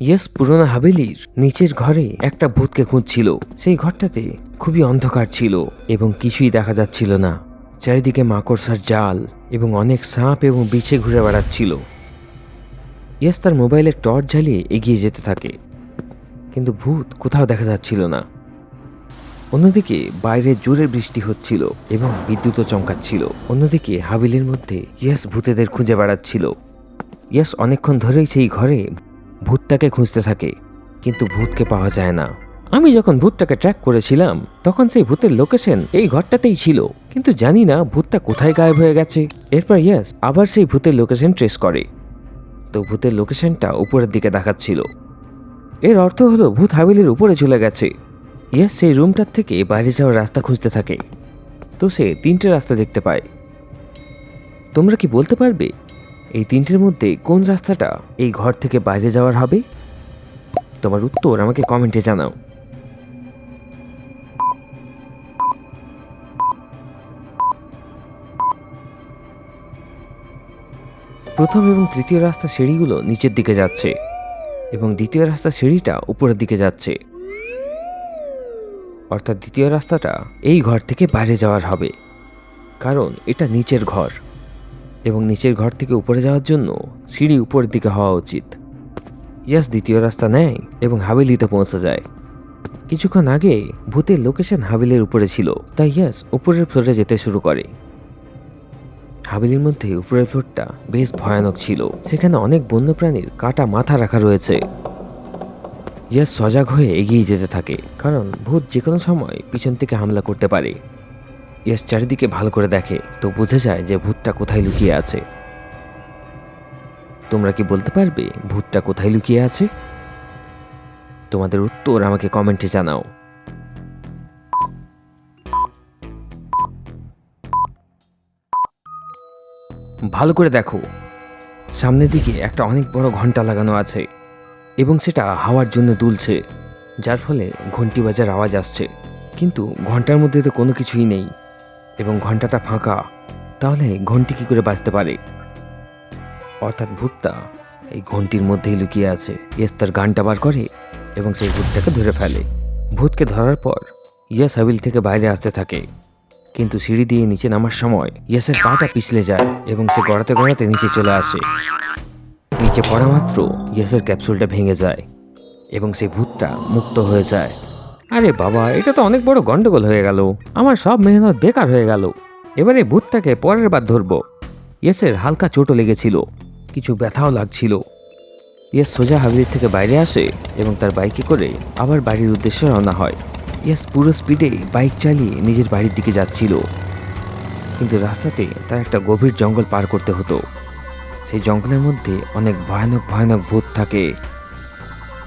Yes, পুরোনো হাবেলির নিচের ঘরে একটা ভূতকে খুঁজছিল। সেই ঘরটাতে খুবই অন্ধকার ছিল এবং কিছুই দেখা যাচ্ছিল না। চারিদিকে মাকড়সার জাল এবং অনেক সাপ এবং বিছে ঘুরে বেড়াচ্ছিল। ইয়েস, তার মোবাইলে টর্চ জ্বালিয়ে এগিয়ে যেতে থাকে। কিন্তু ভূত কোথাও দেখা যাচ্ছিল না। অন্যদিকে বাইরে জোরে বৃষ্টি হচ্ছিল এবং বিদ্যুৎও চমকাচ্ছিল। অন্যদিকে হাবিলের মধ্যে ইয়াস ভূতেদের খুঁজে বেড়াচ্ছিল। ইয়াস, অনেকক্ষণ ধরেই সেই ঘরে ভূতটাকে খুঁজতে থাকে, কিন্তু ভূতকে পাওয়া যায় না। আমি যখন ভূতটাকে ট্র্যাক করেছিলাম, তখন সেই ভূতের লোকেশন এই ঘরটাতেই ছিল, কিন্তু জানি না ভূতটা কোথায় গায়েব হয়ে গেছে। এরপর ইয়াস আবার সেই ভূতের লোকেশন ট্রেস করে। তো ভূতের লোকেশনটা উপরের দিকে দেখাচ্ছিল। এর অর্থ হলো ভূত হাবিলের উপরে চলে গেছে। ইয়াস সেই রুমটার থেকে বাইরে যাওয়ার রাস্তা খুঁজতে থাকে। তো সে তিনটে রাস্তা দেখতে পায়। তোমরা কি বলতে পারবে? এই তিনটের মধ্যে কোন রাস্তাটা এই ঘর থেকে বাইরে যাওয়ার হবে? তোমার উত্তর আমাকে কমেন্টে জানাও। প্রথম এবং তৃতীয় রাস্তা সিঁড়িগুলো নিচের দিকে যাচ্ছে এবং দ্বিতীয় রাস্তা সিঁড়িটা উপরের দিকে যাচ্ছে। অর্থাৎ দ্বিতীয় রাস্তাটা এই ঘর থেকে বাইরে যাওয়ার হবে, কারণ এটা নিচের ঘর। এবং নিচের ঘর থেকে উপরে যাওয়ার জন্য সিঁড়ি উপরের দিকে হওয়া উচিত। ইয়াস দ্বিতীয় রাস্তা নেয় এবং হাভেলিতে পৌঁছে যায়। কিছুক্ষণ আগে ভূতের লোকেশন হাভেলির উপরে ছিল, তাই ইয়াস উপরের ফ্লোরে যেতে শুরু করে। হাভেলির মধ্যে উপরের ফ্লোরটা বেশ ভয়ানক ছিল, সেখানে অনেক বন্যপ্রাণীর কাটা মাথা রাখা রয়েছে। ইয়াস সজাগ হয়ে এগিয়ে যেতে থাকে, কারণ ভূত যে কোনো সময় পিছন থেকে হামলা করতে পারে। ইয়াস চারিদিকে ভালো করে দেখে, তো বুঝে যায় যে ভূতটা কোথায় লুকিয়ে আছে। তোমরা কি বলতে পারবে, ভূতটা কোথায় লুকিয়ে আছে? তোমাদের উত্তর আমাকে কমেন্টে জানাও। ভালো করে দেখো। সামনের দিকে একটা অনেক বড় ঘণ্টা লাগানো আছে, এবং সেটা হাওয়ার জন্য দুলছে, যার ফলে ঘন্টি বাজার আওয়াজ আসছে। কিন্তু ঘণ্টার মধ্যে তো কোনো কিছুই নেই। এবং ঘন্টাটা ফাঁকা, তাহলে ঘন্টি কি করে বাজতে পারে? অর্থাৎ ভূতটা এই ঘন্টির মধ্যেই লুকিয়ে আছে। ইয়েস তার গানটা বার করে এবং সেই ভূতটাকে ধরে ফেলে। ভূতকে ধরার পর ইয়াস হাবিল থেকে বাইরে আসতে থাকে। কিন্তু সিঁড়ি দিয়ে নিচে নামার সময় ইয়াসের পাটা পিছলে যায় এবং সে গড়াতে গড়াতে নিচে চলে আসে। নিচে পড়া মাত্র ইয়াসের ক্যাপসুলটা ভেঙে যায় এবং সেই ভূতটা মুক্ত হয়ে যায়। আরে বাবা, এটা তো অনেক বড় গন্ডগোল হয়ে গেল। আমার সব মেহনত বেকার হয়ে গেল। এবারে ভূতটাকে পরের বার ধরবো। ইয়েসের হালকা চোটও লেগেছিল। কিছু ব্যথাও লাগছিল। ইয়েস সোজা হাবিলির থেকে বাইরে আসে এবং তার বাইকে করে আবার বাড়ির উদ্দেশ্যে রওনা হয়। ইয়েস পুরো স্পিডে বাইক চালিয়ে নিজের বাড়ির দিকে যাচ্ছিল। কিন্তু রাস্তাতে তার একটা গভীর জঙ্গল পার করতে হতো। সেই জঙ্গলের মধ্যে অনেক ভয়ানক ভয়ানক ভূত থাকে।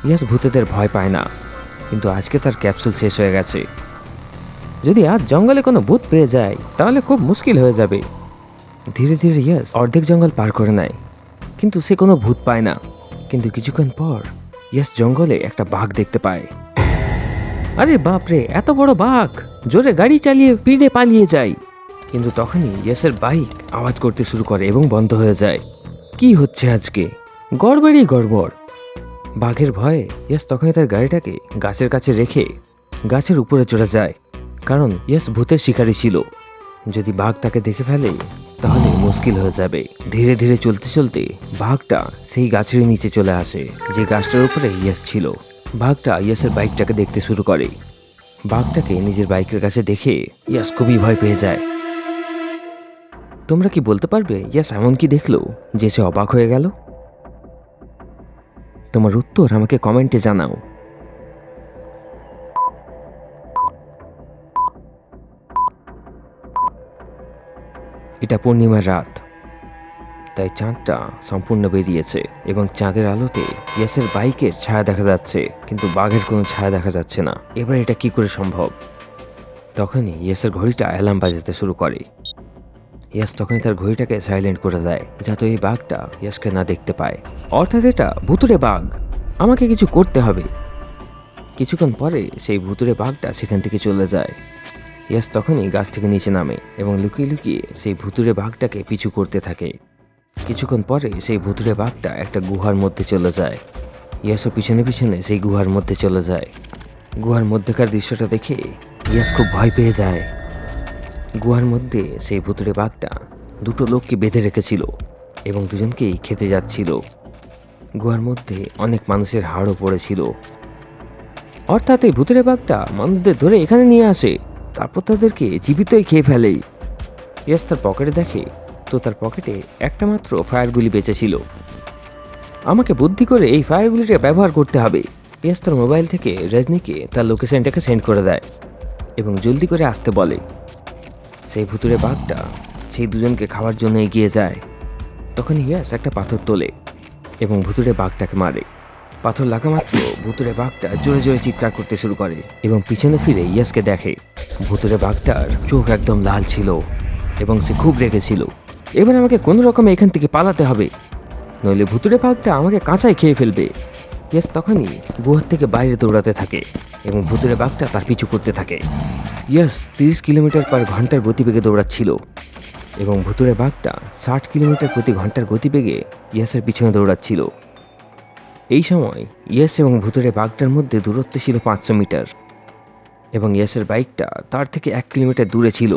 ইয়াস ভূতেদের ভয় পায় না। কিন্তু আজকে তার ক্যাপসুল শেষ হয়ে গেছে। যদি আজ জঙ্গলে কোনো ভূত পেয়ে যায়, তাহলে খুব মুশকিল হয়ে যাবে। ধীরে ধীরে ইয়াস, অর্ধেক জঙ্গল পার করে নেয়। কিন্তু সে কোনো ভূত পায় না। কিন্তু কিছুক্ষণ পর ইয়াস জঙ্গলে একটা বাঘ দেখতে পায়। আরে বাপরে এত বড় বাঘ! জোরে গাড়ি চালিয়ে পিড়ে পালিয়ে যায়। কিন্তু তখনই ইয়াসের বাইক আওয়াজ করতে শুরু করে এবং বন্ধ হয়ে যায়। কি হচ্ছে আজকে? গড়বড়ই গড়বড়। বাঘের ভয়ে ইয়াস তখনই তার গাড়িটাকে গাছের কাছে রেখে গাছের উপরে চড়ে যায়, কারণ ইয়াস ভূতের শিকারী ছিল। যদি বাঘ তাকে দেখে ফেলে, তাহলে মুশকিল হয়ে যাবে। ধীরে ধীরে চলতে চলতে বাঘটা সেই গাছের নিচে চলে আসে, যে গাছটার উপরে ইয়াস ছিল। বাঘটা ইয়াসের বাইকটাকে দেখতে শুরু করে। বাঘটাকে নিজের বাইকের কাছে দেখে ইয়াস খুবই ভয় পেয়ে যায়। তোমরা কি বলতে পারবে, ইয়াস এমন কি দেখল যে সে অবাক হয়ে গেল? তোমার উত্তর আমাকে কমেন্টে জানাও। এটা পূর্ণিমার রাত। তাই চাঁদটা সম্পূর্ণ বেরিয়েছে এবং চাঁদের আলোতে ইয়াসের বাইকের ছায়া দেখা যাচ্ছে, কিন্তু বাঘের কোনো ছায়া দেখা যাচ্ছে না। এবার এটা কি করে সম্ভব? তখনই ইয়াসের ঘড়িটা অ্যালার্ম বাজাতে শুরু করে। ইয়াস তখনই তার ঘড়িটাকে সাইলেন্ট করে দেয়, যাতে এই বাঘটা ইয়াসকে না দেখতে পায়। অর্থাৎ এটা ভুতুরে বাঘ। আমাকে কিছু করতে হবে। কিছুক্ষণ পরে সেই ভুতুরে বাঘটা সেখান থেকে চলে যায়। ইয়াস তখনই গাছ থেকে নিচে নামে এবং লুকিয়ে লুকিয়ে সেই ভুতুরে বাঘটাকে পিছু করতে থাকে। কিছুক্ষণ পরে সেই ভুতুরে বাঘটা একটা গুহার মধ্যে চলে যায়। ইয়াসও পিছনে পিছনে সেই গুহার মধ্যে চলে যায়। গুহার মধ্যেকার দৃশ্যটা দেখে ইয়াস খুব ভয় পেয়ে যায়। গুহার মধ্যে সেই ভুতুরে বাঘটা দুটো লোককে বেঁধে রেখেছিল এবং দুজনকেই খেতে যাচ্ছিল। গুহার মধ্যে অনেক মানুষের হাড়ও পড়েছিল। অর্থাৎ এই ভুতুরে বাঘটা মানুষদের ধরে এখানে নিয়ে আসে, তারপর তাদেরকে জীবিতই খেয়ে ফেলে। ইয়াস তার পকেটে দেখে, তো তার পকেটে একটা মাত্র ফায়ার গুলি বেঁচে ছিল আমাকে বুদ্ধি করে এই ফায়ারগুলিটা ব্যবহার করতে হবে। ইয়াস তার মোবাইল থেকে রজনীকে তার লোকেশনটাকে সেন্ড করে দেয় এবং জলদি করে আসতে বলে। সেই ভুতুরে বাঘটা সেই দুজনকে খাওয়ার জন্য এগিয়ে যায়। তখন ইয়াস একটা পাথর তোলে এবং ভুতুরে বাঘটাকে মারে। পাথর লাগা মাত্র ভুতুরে বাঘটা জোরে জোরে চিৎকার করতে শুরু করে এবং পিছনে ফিরে ইয়াসকে দেখে। ভুতুরে বাঘটার চোখ একদম লাল ছিল এবং সে খুব রেগেছিল এবার আমাকে কোনো রকমে এখান থেকে পালাতে হবে। নইলে ভুতুরে বাঘটা আমাকে কাঁচাই খেয়ে ফেলবে। ইয়াস তখনই গুহার থেকে বাইরে দৌড়াতে থাকে এবং ভুতুরে বাঘটা তার পিছু করতে থাকে। ইয়াস, তিরিশ কিলোমিটার পার ঘণ্টার গতিবেগে দৌড়াচ্ছিল এবং ভুতুরে বাঘটা ষাট কিলোমিটার প্রতি ঘণ্টার গতিবেগে ইয়াসের পিছনে দৌড়াচ্ছিল। এই সময় ইয়াস এবং ভুতুরে বাঘটার মধ্যে দূরত্ব ছিল পাঁচশো মিটার এবং ইয়াসের বাইকটা তার থেকে এক কিলোমিটার দূরে ছিল।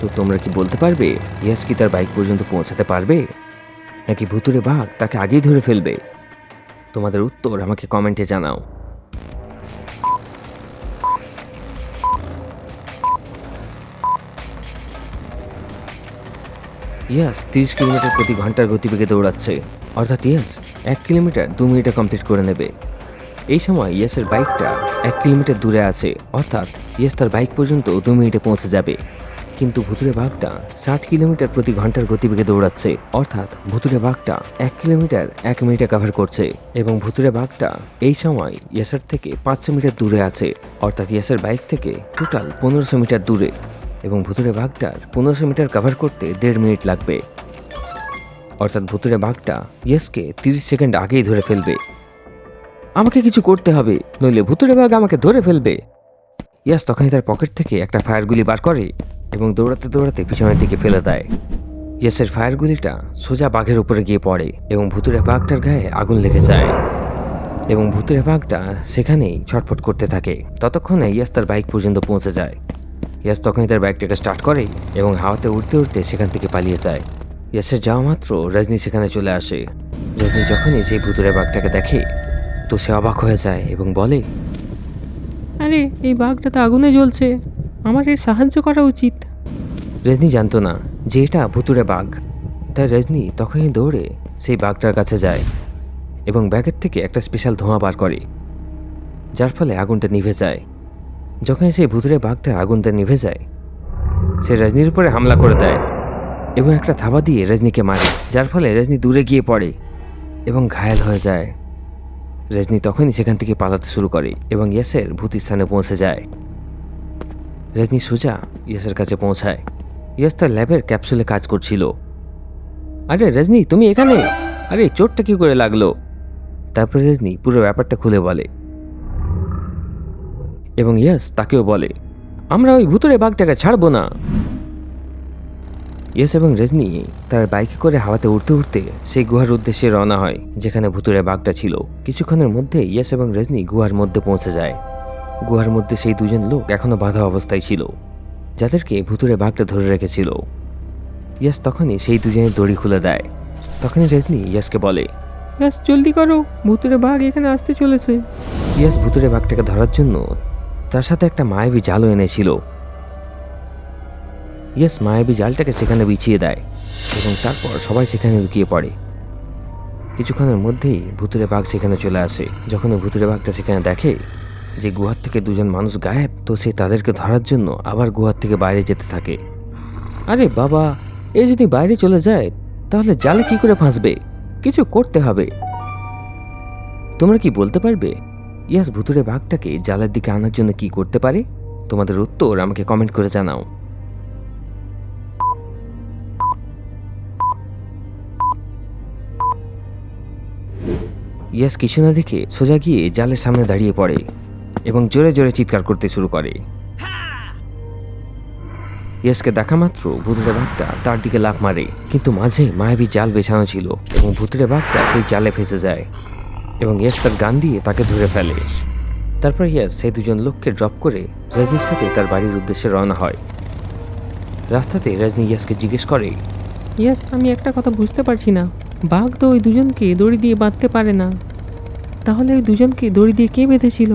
তো তোমরা কি বলতে পারবে, ইয়াস কি তার বাইক পর্যন্ত পৌঁছাতে পারবে? নাকি ভুতুরে বাঘ তাকে আগেই ধরে ফেলবে? তোমাদের উত্তর আমাকে কমেন্টে জানাও। ইয়াস, তিরিশ কিলোমিটার প্রতি ঘণ্টার গতিবেগে দৌড়াচ্ছে। অর্থাৎ ইয়াস, এক কিলোমিটার দু মিনিটে কমপ্লিট করে নেবে। এই সময় ইয়াসের বাইকটা এক কিলোমিটার দূরে আছে। অর্থাৎ ইয়াস তার বাইক পর্যন্ত দু মিনিটে পৌঁছে যাবে। কিন্তু ভুতুরে বাঘটা ষাট কিলোমিটার প্রতি ঘণ্টার গতিবেগে দৌড়াচ্ছে। অর্থাৎ ভুতুরে বাঘটা এক কিলোমিটার এক মিনিটে কাভার করছে এবং ভুতুরে বাঘটা এই সময় ইয়াসের থেকে পাঁচশো মিটার দূরে আছে। অর্থাৎ ইয়াসের বাইক থেকে টোটাল পনেরোশো মিটার দূরে এবং ভুতুরে বাঘটার পনেরোশো মিটার কভার করতে দেড় মিনিট লাগবে। অর্থাৎ ভুতুরে বাঘটা ইয়েসকে তিরিশ সেকেন্ড আগেই ধরে ফেলবে। আমাকে কিছু করতে হবে, নইলে ভুতুরে বাঘ আমাকে ধরে ফেলবে। ইয়াস তখনই তার পকেট থেকে একটা ফায়ার গুলি বার করে এবং দৌড়াতে দৌড়াতে পিছনের দিকে ফেলে দেয়। ইয়াসের ফায়ার গুলিটা সোজা বাঘের উপরে গিয়ে পড়ে এবং ভুতুরে বাঘটার গায়ে আগুন লেগে যায়। এবং ভুতুরে বাঘটা সেখানেই ছটফট করতে থাকে। ততক্ষণে ইয়াস তার বাইক পর্যন্ত পৌঁছে যায়। ইয়াস তখনই তার বাইকটাকে স্টার্ট করে এবং হাওয়াতে উড়তে উড়তে সেখান থেকে পালিয়ে যায়। ইয়াসের যাওয়া মাত্র রজনী সেখানে চলে আসে। রজনী যখনই সেই ভুতুরে বাঘটাকে দেখে, তো সে অবাক হয়ে যায় এবং বলে, আরে, এই বাঘটা তো আগুনে জ্বলছে। আমার এর সাহায্য করা উচিত। রজনী জানতো না যে এটা ভুতুরে বাঘ। তাই রজনী তখনই দৌড়ে সেই বাঘটার কাছে যায় এবং ব্যাগের থেকে একটা স্পেশাল ধোঁয়া বার করে, যার ফলে আগুনটা নিভে যায়। যখনই সেই ভুতুরে বাঘটার আগুনটা নিভে যায়, সে রজনীর উপরে হামলা করে দেয় এবং একটা থাবা দিয়ে রজনীকে মারে, যার ফলে রজনী দূরে গিয়ে পড়ে এবং ঘায়াল হয়ে যায়। রজনী তখনই সেখান থেকে পালাতে শুরু করে এবং ইয়াসের ভূত স্থানে পৌঁছে যায়। রজনী সোজা ইয়াসের কাছে পৌঁছায়। ইয়াস তার ল্যাবের ক্যাপসুলে কাজ করছিল। আরে রজনী, তুমি এখানে? আরে চোটটা কি করে লাগল? তারপরে রজনী পুরো ব্যাপারটা খুলে বলে। এবং ইয়াস তাকেও বলে, আমরা ওই ভুতুরে বাঘটাকে ছাড়বো না। ইয়াস এবং রজনী তার বাইকে করে হাওয়াতে উঠতে উঠতে সেই গুহার উদ্দেশ্যে রওনা হয়, যেখানে ভুতুরে বাঘটা ছিল। কিছুক্ষণের মধ্যে ইয়াস এবং রজনী গুহার মধ্যে পৌঁছে যায়। গুহার মধ্যে সেই দুজন লোক এখনও বাধা অবস্থায় ছিল যাদেরকে ভুতুরে বাঘটা ধরে রেখেছিল। ইয়াস তখনই সেই দুজনের দড়ি খুলে দেয়। তখনই রজনী ইয়াসকে বলে ইয়াস জলদি করো ভুতুরে বাঘ এখানে আসতে চলেছে। ইয়াস ভুতুরে বাঘটাকে ধরার জন্য তার সাথে একটা মায়াবী জালও এনেছিল। ইয়াস মায়াবী জালটাকে সেখানে বিছিয়ে দেয় এবং তারপর সবাই সেখানে লুকিয়ে পড়ে। কিছুক্ষণের মধ্যেই ভুতুরে বাঘ সেখানে চলে আসে। যখন ভুতুরে বাঘটা সেখানে দেখে যে গুহার থেকে দুজন মানুষ গায়েব, তো সে তাদেরকে ধরার জন্য আবার গুহার থেকে বাইরে যেতে থাকে। আরে বাবা, এ যদি বাইরে চলে যায়, তাহলে জালে কি করে ফাঁসবে? কিছু করতে হবে। তোমরা কি বলতে পারবে? ইয়াস ভুতুরে বাঘটাকে জালের দিকে আনার জন্য কি করতে পারে? তোমাদের উত্তর আমাকে কমেন্ট করে জানাও। ইয়াস কিছু না দেখে সোজা গিয়ে জালের সামনে দাঁড়িয়ে পড়ে। এবং জোরে জোরে চিৎকার করতে শুরু করে। ইয়েসকে দেখা মাত্র ভুতুরে বাঘটা তার দিকে লাফ মারে, কিন্তু মাঝে মায়াবী জাল বেছানো ছিল এবং ভুতুরে বাঘটা সেই জালে ফেসে যায় এবং ইয়েস তার গান দিয়ে তাকে ধরে ফেলে। তারপর ইয়াস সেই দুজন লোককে ড্রপ করে রজনীর সাথে তার বাড়ির উদ্দেশ্যে রওনা হয়। রাস্তাতে রজনী ইয়াসকে জিজ্ঞেস করে, ইয়াস, আমি একটা কথা বুঝতে পারছি না। বাঘ তো ওই দুজনকে দড়ি দিয়ে বাঁধতে পারে না। তাহলে ওই দুজনকে দড়ি দিয়ে কে বেঁধেছিল?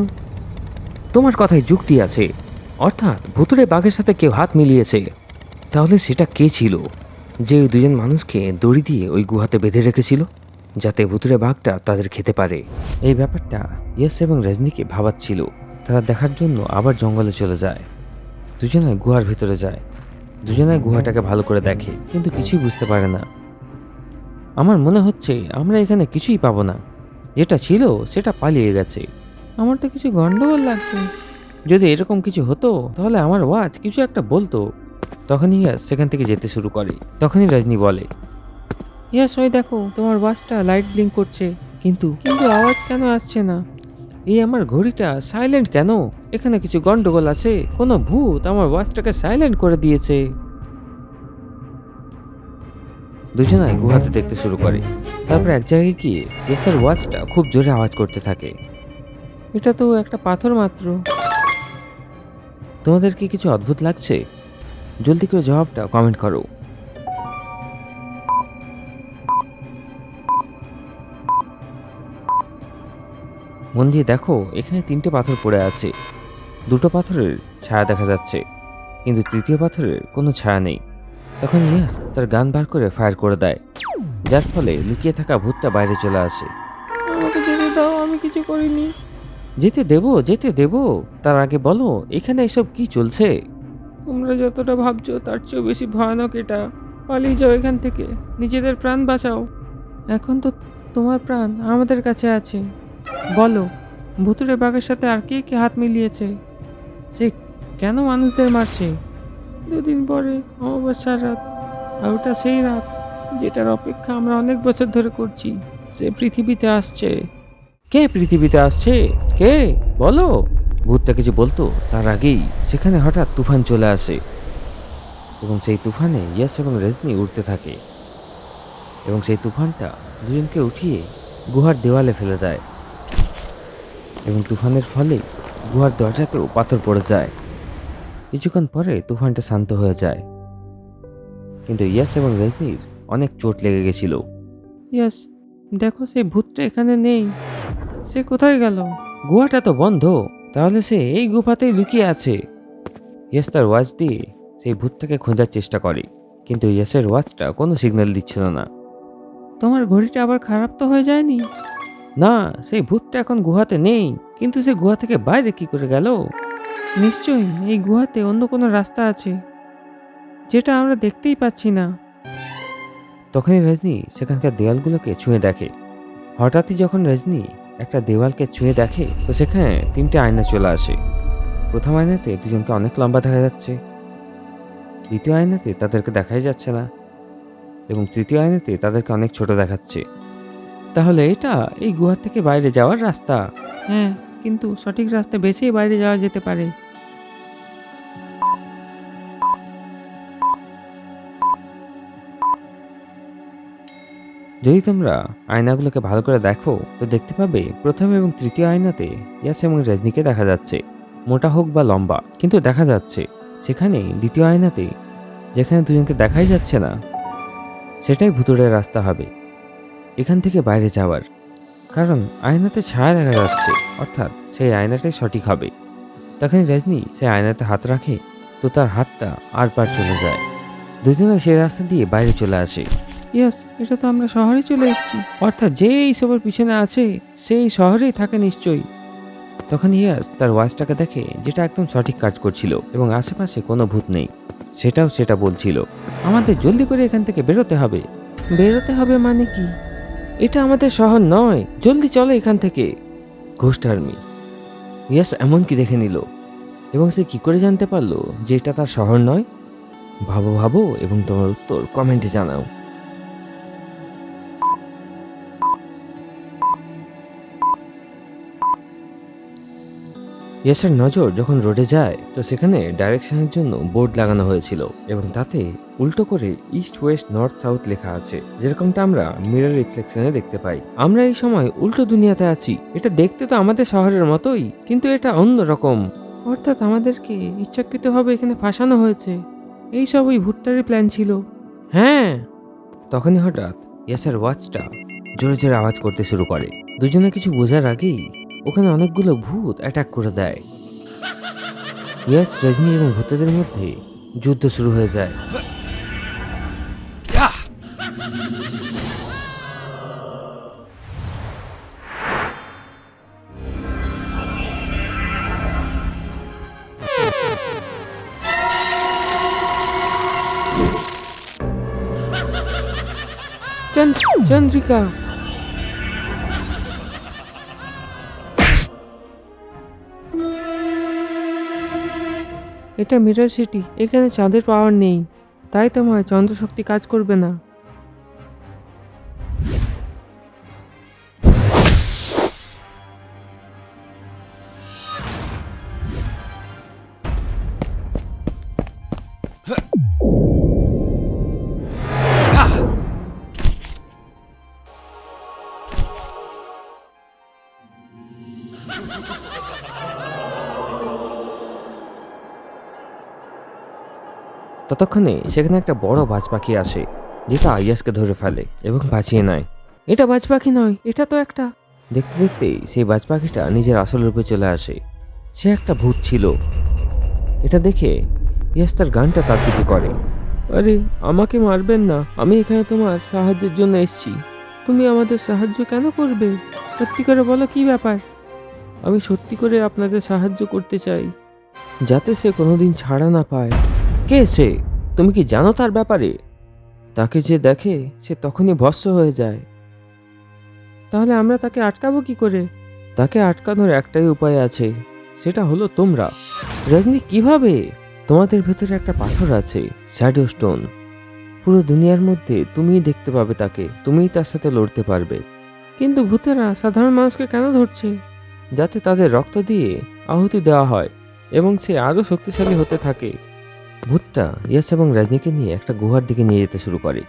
তোমার কথায় যুক্তি আছে। অর্থাৎ ভুতুরে বাঘের সাথে কেউ হাত মিলিয়েছে। তাহলে সেটা কে ছিল? যে ওই দুজন মানুষকে দড়ি দিয়ে ওই গুহাতে বেঁধে রেখেছিল? যাতে ভুতুরে বাঘটা তাদের খেতে পারে। এই ব্যাপারটা ইয়েস এবং রজনীকে ভাবাচ্ছিল। তারা দেখার জন্য আবার জঙ্গলে চলে যায়। দুজনে গুহার ভিতরে যায়। দুজনে গুহাটাকে ভালো করে দেখে, কিন্তু কিছুই বুঝতে পারে না। আমার মনে হচ্ছে আমরা এখানে কিছুই পাবো না। যেটা ছিল, সেটা পালিয়ে গেছে। আমার তো কিছু গন্ডগোল লাগছে। যদি এরকম কিছু হতো তাহলে আমার ওয়াচ কিছু একটা বলতো। তখনই ইয়াস সেখান থেকে যেতে শুরু করে। তখনই রজনী বলে ইয়াস ওই দেখো তোমার বাসটা লাইট ব্লিঙ্ক করছে। কিন্তু কিন্তু আওয়াজ কেন আসছে না? এই আমার ঘড়িটা সাইলেন্ট কেন? এখানে কিছু গন্ডগোল আছে। কোনো ভূত আমার ওয়াচটাকে সাইলেন্ট করে দিয়েছে। দুজনাই গুহাতে দেখতে শুরু করে। তারপর এক জায়গায় গিয়ে ইয়াসের ওয়াচটা খুব জোরে আওয়াজ করতে থাকে। এটা তো একটা পাথর মাত্র। তোমাদের কি কিছু অদ্ভুত লাগছে? জলদি করে জবাবটা কমেন্ট করো। মন দিয়ে দেখো এখানে তিনটে পাথর পড়ে আছে। দুটো পাথরের ছায়া দেখা যাচ্ছে কিন্তু তৃতীয় পাথরের কোনো ছায়া নেই। তখন ইয়াস তার গান বার করে ফায়ার করে দেয় যার ফলে লুকিয়ে থাকা ভূতটা বাইরে চলে আসে। আমাকে যেতে দাও আমি কিছু করিনি। যেতে দেবো যেতে দেবো। তার আগে বলো, এখানে এসব কি চলছে? তোমরা যতটা ভাবছ, তার চেয়েও বেশি ভয়ানক এটা। পালিয়ে যাও এখান থেকে। নিজেদের প্রাণ বাঁচাও। এখন তো তোমার প্রাণ আমাদের কাছে আছে। বলো ভুতুরে বাঘের সাথে আর কে কে হাত মিলিয়েছে? সে কেন মানুষদের মারছে? দুদিন পরে, অমাবস্যার রাত, আর ওটা সেই রাত, যেটার অপেক্ষা আমরা অনেক বছর ধরে করছি। সে পৃথিবীতে আসছে। কে পৃথিবীতে আসছে? কে? বলো। ভূতটা কিছু বলতো, তার আগেই সেখানে হঠাৎ তুফান চলে আসে। এবং সেই তুফানে ইয়াস এবং রেজনি উঠতে থাকে। এবং সেই তুফানটা দুজনকে উঠিয়ে গুহার দেওয়ালে ফেলে দেয়। এবং তুফানের ফলে গুহার দরজাতেও পাথর পড়ে যায়। কিছুক্ষণ পরে তুফানটা শান্ত হয়ে যায়। কিন্তু ইয়াস এবং রেজনির অনেক চোট লেগে গেছিল। ইয়াস, দেখো সেই ভূতটা এখানে নেই। সে কোথায় গেল? গুহাটা তো বন্ধ তাহলে সে এই গুফাতেই লুকিয়ে আছে। ইয়াস তার ওয়াচ দিয়ে সেই ভূতটাকে খোঁজার চেষ্টা করে কিন্তু ইয়াসের ওয়াচটা কোনো সিগন্যাল দিচ্ছিল না। তোমার ঘড়িটা আবার খারাপ তো হয়ে যায়নি? না সেই ভূতটা এখন গুহাতে নেই কিন্তু সে গুহা থেকে বাইরে কি করে গেল? নিশ্চয়ই এই গুহাতে অন্য কোনো রাস্তা আছে যেটা আমরা দেখতেই পাচ্ছি না। তখনই রজনী সেখানকার দেওয়ালগুলোকে ছুঁয়ে দেখে। হঠাৎই যখন রজনী একটা দেওয়ালকে ছুঁয়ে দেখে তো সেখানে তিনটে আয়না চলে আসে। প্রথম আয়নাতে দুজনকে অনেক লম্বা দেখা যাচ্ছে। দ্বিতীয় আয়নাতে তাদেরকে দেখাই যাচ্ছে না এবং তৃতীয় আয়নাতে তাদেরকে অনেক ছোট দেখাচ্ছে। তাহলে এটা এই গুহা থেকে বাইরে যাওয়ার রাস্তা? হ্যাঁ কিন্তু সঠিক রাস্তা বেছেই বাইরে যাওয়া যেতে পারে। যদি তোমরা আয়নাগুলোকে ভালো করে দেখো, তো দেখতে পাবে প্রথম এবং তৃতীয় আয়নাতে ইয়াস এবং রজনীকে দেখা যাচ্ছে। মোটা হোক বা লম্বা, কিন্তু দেখা যাচ্ছে। সেখানে দ্বিতীয় আয়নাতে, যেখানে দুজনকে দেখাই যাচ্ছে না, সেটাই ভুতুরের রাস্তা হবে। এখান থেকে বাইরে যাওয়ার। কারণ আয়নাতে ছায়া দেখা যাচ্ছে, অর্থাৎ সেই আয়নাটাই সঠিক হবে। তখন রজনী সেই আয়নাতে হাত রাখে, তো তার হাতটা আর পার চলে যায়। দুজনে সেই রাস্তা দিয়ে বাইরে চলে আসে। ইয়াস এটা তো আমরা শহরে চলে এসেছি। অর্থাৎ যে এইসবের পিছনে আছে সেই শহরেই থাকে নিশ্চয়ই। তখন ইয়াস তার ওয়াচটাকে দেখে যেটা একদম সঠিক কাজ করছিল এবং আশেপাশে কোনো ভূত নেই। সেটাও সেটা বলছিল। আমাদের জলদি করে এখান থেকে বেরোতে হবে। বেরোতে হবে মানে কি? এটা আমাদের শহর নয়। জলদি চলো এখান থেকে। ঘোস্ট আর্মি ইয়াস এমন কি দেখে নিল। এবং সে কি করে জানতে পারল যে এটা তার শহর নয়? ভাবো ভাবো এবং তোমার উত্তর কমেন্টে জানাও। ইয়াসের নজর যখন রোডে যায়, তো সেখানে ডাইরেকশনের জন্য বোর্ড লাগানো হয়েছিল এবং তাতে উল্টো করে ইস্ট ওয়েস্ট নর্থ সাউথ লেখা আছে, যেরকমটা আমরা মিরর রিফ্লেকশনে দেখতে পাই। আমরা এই সময় উল্টো দুনিয়াতে আছি। এটা দেখতে তো আমাদের শহরের মতোই, কিন্তু এটা অন্য রকম। অর্থাৎ আমাদেরকে ইচ্ছাকৃতভাবে এখানে ফাঁসানো হয়েছে। এই সব ওই ভুট্টারই প্ল্যান ছিল। হ্যাঁ। তখনই হঠাৎ ইয়াসের ওয়াচটা জোরে জোরে আওয়াজ করতে শুরু করে। দুজনে কিছু বোঝার আগেই ওখানে অনেকগুলো ভূত অ্যাটাক করে দেয়। ইয়াস রজনী এবং ভূতদের মধ্যে যুদ্ধ শুরু হয়ে যায়। চন্দ্রিকা। এটা মিরর সিটি এখানে চাঁদের পাওয়ার নেই। তাই তোমার চন্দ্রশক্তি কাজ করবে না। ততক্ষণে সেখানে একটা বড় বাজ পাখি আসে, যেটা ইয়াসকে ধরে ফেলে এবং বাঁচিয়ে নেয়। এটা বাজ পাখি নয়, এটা তো একটা। দেখতে দেখতে সেই বাজ পাখিটা নিজের আসল রূপে চলে আসে। সে একটা ভূত ছিল। এটা দেখে ইয়াস তার গানটা তার দিকে করে। আরে, আমাকে মারবেন না, আমি এখানে তোমার সাহায্যের জন্য এসেছি। তুমি আমাদের সাহায্য কেন করবে? সত্যি করে বলো কি ব্যাপার? আমি সত্যি করে আপনাদের সাহায্য করতে চাই, যাতে সে কোনোদিন ছাড়া না পায়। কে সে? তুমি কি জানো তার ব্যাপারে? তাকে যে দেখে সে তখনই ভস্ম হয়ে যায়। তাহলে আমরা তাকে আটকাবো কি করে? তাকে আটকানোর একটাই উপায় আছে, সেটা হলো তোমরা। রজনী, কীভাবে? তোমাদের ভেতরে একটা পাথর আছে শ্যাডো স্টোন পুরো দুনিয়ার মধ্যে তুমিই দেখতে পাবে তাকে, তুমিই তার সাথে লড়তে পারবে। কিন্তু ভূতেরা সাধারণ মানুষকে কেন ধরছে? যাতে তাদের রক্ত দিয়ে আহুতি দেওয়া হয়, এবং সে আরও শক্তিশালী হতে থাকে। ভূতটা ইয়াস এবং রজনীকে নিয়ে একটা গুহার দিকে নিয়ে যেতে শুরু করে।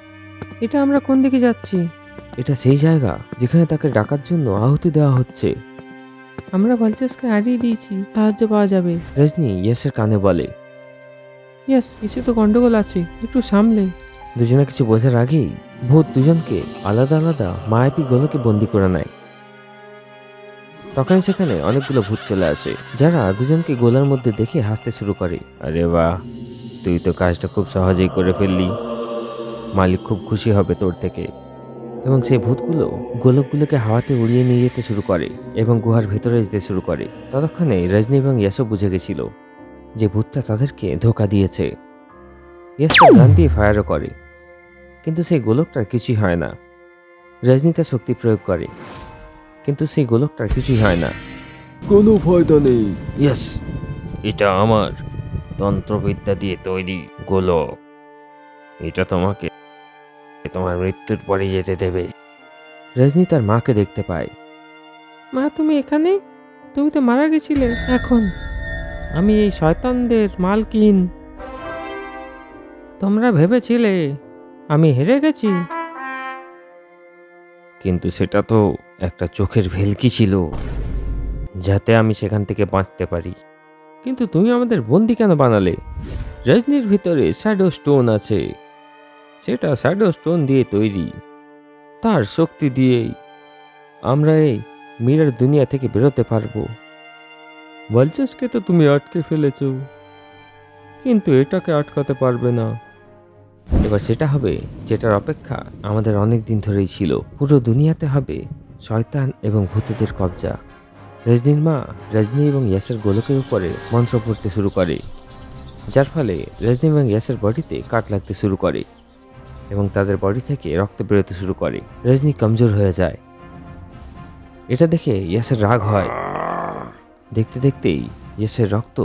এটা আমরা কোন দিকে যাচ্ছি? এটা সেই জায়গা যেখানে তাকে ডাকার জন্য আহুতি দেওয়া হচ্ছে। আমরা ভালচার্সকে হারিয়ে দিয়েছি সাহায্য পাওয়া যাবে। রজনী ইয়াসের কানে বলে ইয়েস কিছু তো গন্ডগোল আছে একটু সামলে। দুজনে কিছু বোঝার আগেই ভূত দুজনকে আলাদা আলাদা মায়াবী গোলকে বন্দি করে নেয়। তখন সেখানে অনেকগুলো ভূত চলে আসে যারা দুজনকে গোলার মধ্যে দেখে হাসতে শুরু করে। আরে বাহ! তুই তো কাজটা খুব সহজেই করে ফেললি। মালিক খুব খুশি হবে তোর থেকে। এবং সেই ভূতগুলো গোলকগুলোকে হাওয়াতে উড়িয়ে নিয়ে যেতে শুরু করে এবং গুহার ভেতরে যেতে শুরু করে। ততক্ষণে রজনী এবং ইয়াসও বুঝে গেছিল যে ভূতটা তাদেরকে ধোকা দিয়েছে। ইয়াসটা গান দিয়ে ফায়ারও করে কিন্তু সেই গোলকটার কিছুই হয় না। রজনী তার শক্তি প্রয়োগ করে কিন্তু সেই গোলকটার কিছুই হয় না। কোনো ফায়দা নেই। ইয়াস এটা আমার। তন্ত্রবিদ্যা দিয়ে তৈরি গোলক। এটা তোমাকে তোমার মৃত্যুর পরে যেতে দেবে। রজনী তার মাকে দেখতে পায়। মা তুমি এখানে? তুমি তো মারা গেছিলে। এখন আমি এই শয়তানদের মালকিন। তোমরা ভেবেছিলে আমি হেরে গেছি। কিন্তু সেটা তো একটা চোখের ভেলকি ছিল যাতে আমি সেখান থেকে বাঁচতে পারি। কিন্তু তুমি আমাদের বন্দি কেন বানালে? রজনীর ভিতরে শ্যাডো স্টোন আছে। সেটা শ্যাডো স্টোন দিয়ে তৈরি। তার শক্তি দিয়েই আমরা এই মিরার দুনিয়া থেকে বেরোতে পারব। ভালচাসকে তো তুমি আটকে ফেলেছ। কিন্তু এটাকে আটকাতে পারবে না। এবার সেটা হবে যেটার অপেক্ষা আমাদের অনেক দিন ধরেই ছিল। পুরো দুনিয়াতে হবে শয়তান এবং ভূতেদের কবজা। রজনীর মা রজনী এবং ইয়াসের গোলকের উপরে মন্ত্র পড়তে শুরু করে, যার ফলে রজনী এবং ইয়াসের বডিতে কাট লাগতে শুরু করে এবং তাদের বডি থেকে রক্ত বেরোতে শুরু করে। রজনী কমজোর হয়ে যায়। এটা দেখে ইয়াসের রাগ হয়। দেখতে দেখতেই ইয়াসের রক্ত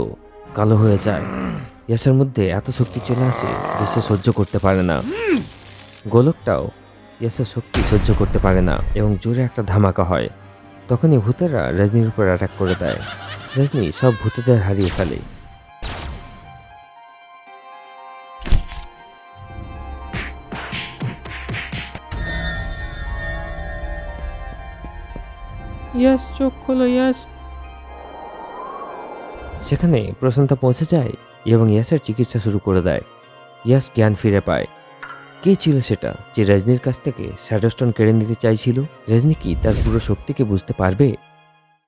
কালো হয়ে যায়। ইয়াসের মধ্যে এত শক্তি চলে আসে যে সে সহ্য করতে পারে না। গোলকটাও ইয়াসের শক্তি সহ্য করতে পারে না এবং জোরে একটা ধামাকা হয়। তখনই ভূতেরা রজনীর উপর অ্যাটাক করে দেয়। রজনী সব ভূতেদের হারিয়ে ফেলে। ইয়াস চোখ খোলো ইয়াস সেখানে প্রশান্তা পৌঁছে যায় এবং ইয়াসের চিকিৎসা শুরু করে দেয়। ইয়াস জ্ঞান ফিরে পায়। কে ছিল সেটা যে রজনীর কাছ থেকে স্যাডোস্টন কেড়ে নিতে চাইছিল? রজনী কি তার পুরো শক্তিকে বুঝতে পারবে?